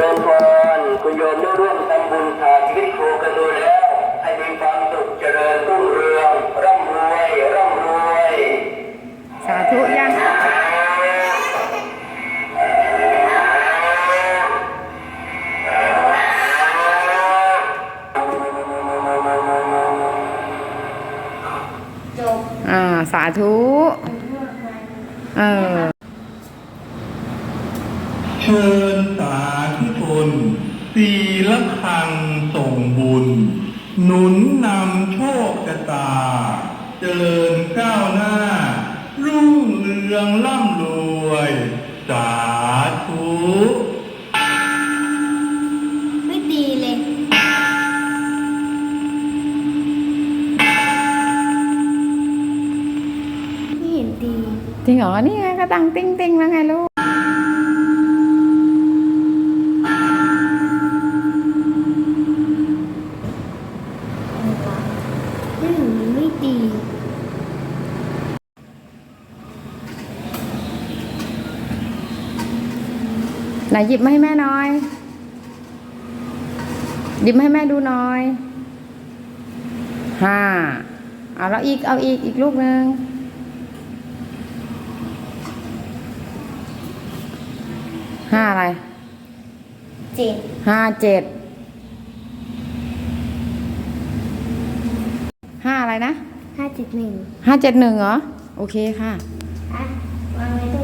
ริญพรคุณโยมได้ร่วมทำบุญผ่านชีวิตครูกันดูแล้ว ให้มีความสุขเจริญรุ่งเรืองร่ำรวยร่ำรวยสาธุยังจบอ่า สาธุ เออ เชิญสาธุชนตีละคังส่งบุญ หนุนนำโชคชะตา เจริญก้าวหน้า รุ่งเรืองร่ำรวย สาธุไม่ดีเลย ไม่เห็นดี จริงเหรอ นี่ไงก็ตังติ้งติ้งแล้วไงลูก ไม่เห็นไม่ดีไหนหยิบมาให้แม่หน่อย หยิบมาให้แม่ดูหน่อยห้าเอาแล้วอีกเอาอีกอีกลูกหนึ่งห้าอะไรเจ็ดห้าเจ็ด ไรนะห้าเจ็ดหนึ่งห้าเจ็ดหนึ่งเหรอ โอเคค่ะวางไว้ตรง